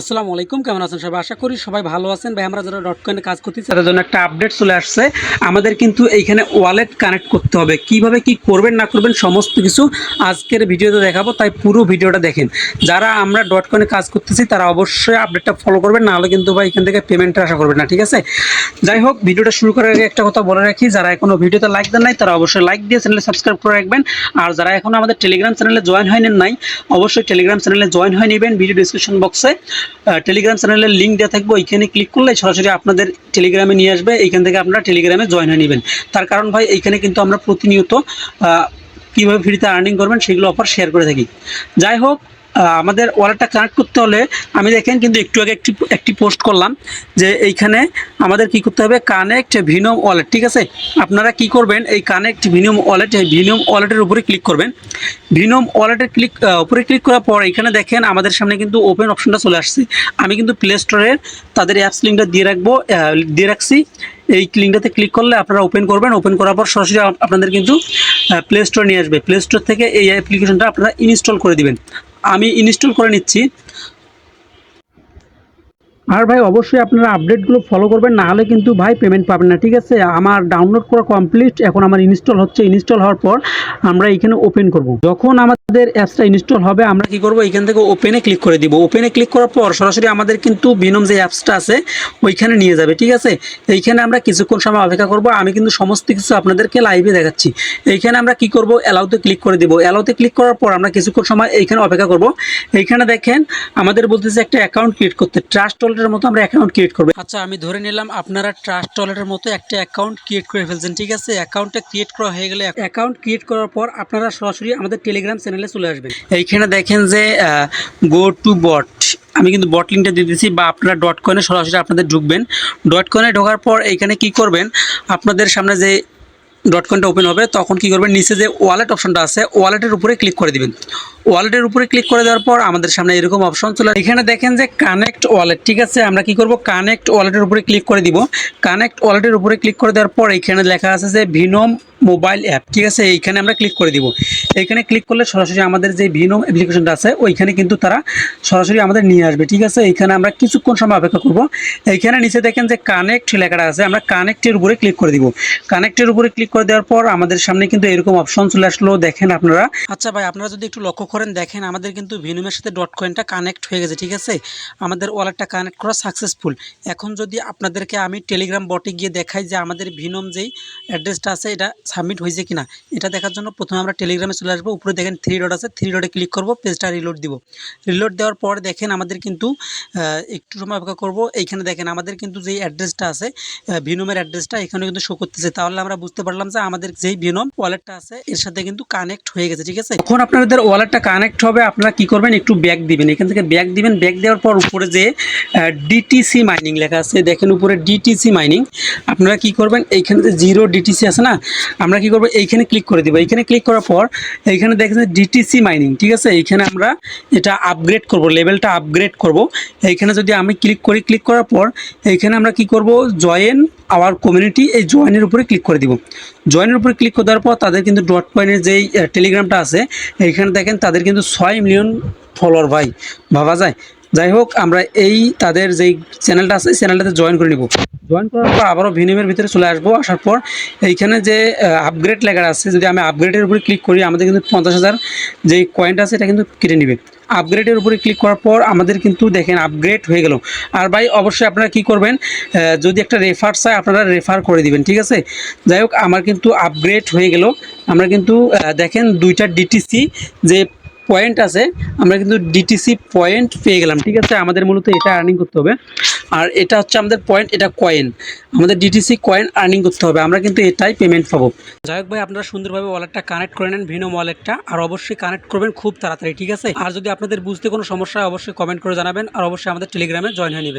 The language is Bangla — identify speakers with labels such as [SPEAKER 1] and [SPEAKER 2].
[SPEAKER 1] আসসালামু আলাইকুম, কেমন আছেন সবাই? আশা করি সবাই ভালো আছেন। ভাই, আমরা যারা ডট কয়েনে কাজ করতেছি, তাদের জন্য একটা আপডেট চলে আসছে। আমাদের কিন্তু এইখানে ওয়ালেট কানেক্ট করতে হবে। কীভাবে কি করবেন, না করবেন, সমস্ত কিছু আজকের ভিডিওতে দেখাবো। তাই পুরো ভিডিওটা দেখেন। যারা আমরা ডট কয়েনে কাজ করতেছি, তারা অবশ্যই আপডেটটা ফলো করবেন। নাহলে কিন্তু ভাই এখান থেকে পেমেন্টটা আশা করবেন না, ঠিক আছে? যাই হোক, ভিডিওটা শুরু করার আগে একটা কথা বলে রাখি, যারা এখনও ভিডিওতে লাইক দেন নাই, তারা অবশ্যই লাইক দিয়ে চ্যানেলে সাবস্ক্রাইব করে রাখবেন। আর যারা এখনও আমাদের টেলিগ্রাম চ্যানেলে জয়েন হয়ে নাই, অবশ্যই টেলিগ্রাম চ্যানেলে জয়েন হয়ে নেবেন ভিডিও ডিসক্রিপশন বক্সে টেলিগ্রাম চ্যানেলের লিঙ্ক দেওয়া থাকবে, ওইখানে ক্লিক করলে সরাসরি আপনাদের টেলিগ্রামে নিয়ে আসবে, এইখান থেকে আপনারা টেলিগ্রামে জয়েন হয়ে নেবেন। তার কারণ ভাই, এইখানে কিন্তু আমরা প্রতিনিয়ত কীভাবে ফ্রিতে আর্নিং করবেন সেগুলো অফার শেয়ার করে থাকি। যাই হোক আমাদের ওয়ালেটটা কানেক্ট করতে হলে আমি দেখেন কিন্তু একটু আগে একটি একটি পোস্ট করলাম যে এইখানে আমাদের কি করতে হবে? কানেক্ট ভিনোম ওয়ালেট ঠিক আছে? আপনারা কি করবেন? এই কানেক্ট ভিনোম ওয়ালেট এই ভিনোম ওয়ালেটের উপরে ক্লিক করবেন। ভিনোম ওয়ালেটে ক্লিক উপরে ক্লিক করার পর এখানে দেখেন আমাদের সামনে কিন্তু ওপেন অপশনটা চলে আসছে। আমি কিন্তু প্লে স্টোরের তাদের অ্যাপস লিঙ্কটা দিয়ে রাখব দিয়ে রাখছি। এই লিঙ্কটাতে ক্লিক করলে আপনারা ওপেন করবেন। ওপেন করার পর সরাসরি আপনাদের কিন্তু প্লে স্টোর নিয়ে আসবে। প্লে স্টোর থেকে এই অ্যাপ্লিকেশনটা আপনারা ইনস্টল করে দিবেন। আমি ইনস্টল করে নিচ্ছি। আর ভাই, অবশ্যই আপনারা আপডেটগুলো ফলো করবেন, না হলে কিন্তু ভাই পেমেন্ট পাবেন না, ঠিক আছে? আমার ডাউনলোড করা কমপ্লিট এখন আমার ইনস্টল হচ্ছে ইনস্টল হওয়ার পর আমরা এখানে ওপেন করব। যখন আমাদের অ্যাপসটা ইনস্টল হবে, আমরা কি করব? এখান থেকে ওপেনে ক্লিক করে দিব। ওপেনে ক্লিক করার পর সরাসরি আমাদের কিন্তু বিনম যে অ্যাপসটা আছে, ওইখানে নিয়ে যাবে, ঠিক আছে? এইখানে আমরা কিছুক্ষণ সময় অপেক্ষা করব। আমি কিন্তু সমস্ত কিছু আপনাদেরকে লাইভে দেখাচ্ছি। এইখানে আমরা কি করব? অ্যালাউতে ক্লিক করে দিব। অ্যালাউতে ক্লিক করার পর আমরা কিছুক্ষণ সময় এইখানে অপেক্ষা করব। এইখানে দেখেন, আমাদের বলতেছে একটা অ্যাকাউন্ট ক্রিয়েট করতে। ট্রাস্ট ওয়ালেটের মতো আমরা অ্যাকাউন্ট ক্রিয়েট করব। আচ্ছা আমি ধরে নিলাম আপনারা ট্রাস্ট ওয়ালেটের মতো একটা অ্যাকাউন্ট ক্রিয়েট করে ফেলছেন ঠিক আছে? অ্যাকাউন্টটা ক্রিয়েট করা হয়ে গেলে অ্যাকাউন্ট ক্রিয়েট করার পর আপনারা সরাসরি আমাদের টেলিগ্রাম চ্যানেলে চলে আসবেন। এইখানে দেখেন যে গো টু বট আমি কিন্তু বট লিঙ্কটা দিয়ে দিচ্ছি বা আপনারা ডট কয়েনে সরাসরি আপনাদের ঢুকবেন। ডট কয়েনে ঢোকার পর এইখানে কি করবেন? আপনাদের সামনে যে ডট কয়েনটা ওপেন হবে, তখন কি করবেন? নিচে যে ওয়ালেট অপশনটা আছে ওয়ালেটের উপরে ক্লিক করে দিবেন। ওয়ালেটের উপরে ক্লিক করে দেওয়ার পর আমাদের সামনে এরকম অপশন চলে। এখানে দেখেন যে কানেক্ট ওয়ালেট ঠিক আছে? আমরা কি করব? কানেক্ট ওয়ালেটের উপরে ক্লিক করে দিব। কানেক্ট ওয়ালেটের উপরে ক্লিক করে দেওয়ার পর এখানে লেখা আছে যে ভিনোম মোবাইল অ্যাপ। ঠিক আছে, এইখানে আমরা ক্লিক করে দিব। এইখানে ক্লিক করলে সরাসরি আমাদের যে ভিনোম অ্যাপ্লিকেশনটা আছে, ওইখানে কিন্তু তারা সরাসরি আমাদের নিয়ে আসবে। ঠিক আছে, এইখানে আমরা কিছুক্ষণ সময় অপেক্ষা করব। এইখানে নিচে দেখেন যে কানেক্ট লেখাটা আছে, আমরা কানেক্টের উপরে ক্লিক করে দিব। কানেক্টের উপরে ক্লিক করে দেওয়ার পর আমাদের সামনে কিন্তু এরকম অপশন চলে আসলো, দেখেন আপনারা। আচ্ছা ভাই, আপনারা যদি একটু লক্ষ্য করেন, দেখেন আমাদের কিন্তু ভিনুমের সাথে ডট কয়েনটা কানেক্ট হয়ে গেছে, ঠিক আছে? আমাদের ওয়ালেটটা কানেক্ট করা সাকসেসফুল এখন যদি আপনাদেরকে আমি টেলিগ্রাম বটে গিয়ে দেখাই যে আমাদের ভিনম যেই অ্যাড্রেসটা আছে, এটা সাবমিট হয়েছে কিনা, এটা দেখার জন্য প্রথমে আমরা টেলিগ্রামে চলে আসব। উপরে দেখেন থ্রি ডট আছে থ্রি ডটে ক্লিক করব, পেজটা রিলোড দিব। রিলোড দেওয়ার পর দেখেন আমাদের কিন্তু একটু সময় অপেক্ষা করব। এইখানে দেখেন আমাদের কিন্তু যেই অ্যাড্রেসটা আছে ভিনোমের অ্যাড্রেসটা এখানে কিন্তু শো করতেছে। তাহলে আমরা বুঝতে পারলাম যে আমাদের যেই ভিনোম ওয়ালেটটা আছে, এর সাথে কিন্তু কানেক্ট হয়ে গেছে, ঠিক আছে? এখন আপনাদের ওয়ালেটটা কানেক্ট হবে, আপনারা কি করবেন, একটু ব্যাক দিবেন। এখান থেকে ব্যাক দিবেন ব্যাক দেওয়ার পর উপরে যে ডিটিসি মাইনিং লেখা আছে, দেখেন উপরে ডিটিসি মাইনিং আপনারা কি করবেন, এইখানে যে জিরো ডিটিসি আছে না আমরা কি করব? এইখানে ক্লিক করে দিব। এইখানে ক্লিক করার পর এইখানে দেখেন ডিটিসি মাইনিং ঠিক আছে? এইখানে আমরা এটা আপগ্রেড করব লেভেলটা আপগ্রেড করব। এইখানে যদি আমি ক্লিক করি ক্লিক করার পর এইখানে আমরা কি করব? জয়েন আওয়ার কমিউনিটি এই জয়েনের উপরে ক্লিক করে দিব। জয়েনের উপরে ক্লিক করার পর তাদের কিন্তু ডট পয়েন্টের যেই টেলিগ্রামটা আছে, এইখানে দেখেন তাদের কিন্তু ছয় মিলিয়ন ফলোয়ার ভাই। ভাবা যায়? যাই হোক, আমরা এই তাদের যেই চ্যানেলটা আছে চ্যানেলটাতে জয়েন করে নিব। জয়েন করার পর আবারও ভিনিমের ভিতরে চলে আসব। আসার পর এইখানে যে আপগ্রেড লেখা আছে, যদি আমি আপগ্রেডের উপরে ক্লিক করি, আমাদের কিন্তু পঞ্চাশ হাজার যে কয়েনটা আছে, এটা কিন্তু কেটে নেবে। আপগ্রেডের উপরে ক্লিক করার পর আমাদের কিন্তু দেখেন আপগ্রেড হয়ে গেল। আর ভাই, অবশ্যই আপনারা কি করবেন যদি একটা রেফার চাই আপনারা রেফার করে দিবেন, ঠিক আছে? যাই হোক, আমার কিন্তু আপগ্রেড হয়ে গেল। আমরা কিন্তু দেখেন দুইটা ডিটিসি যে পয়েন্ট আছে, আমরা কিন্তু ডিটিসি পয়েন্ট পেয়ে গেলাম, ঠিক আছে? আমাদের মূলত এটা আর্নিং করতে হবে। আর এটা হচ্ছে আমাদের পয়েন্ট এটা কয়েন আমাদের ডিটিসি কয়েন আর্নিং করতে হবে, আমরা কিন্তু এটাই পেমেন্ট পাবো। যাই হোক ভাই, আপনারা সুন্দরভাবে ওয়ালেটটা কানেক্ট করে নেন ভিনো ওয়ালেটটা আর অবশ্যই কানেক্ট করবেন খুব তাড়াতাড়ি, ঠিক আছে? আর যদি আপনাদের বুঝতে কোনো সমস্যা অবশ্যই কমেন্ট করে জানাবেন, আর অবশ্যই আমাদের টেলিগ্রামে জয়েন হয়ে নেবেন।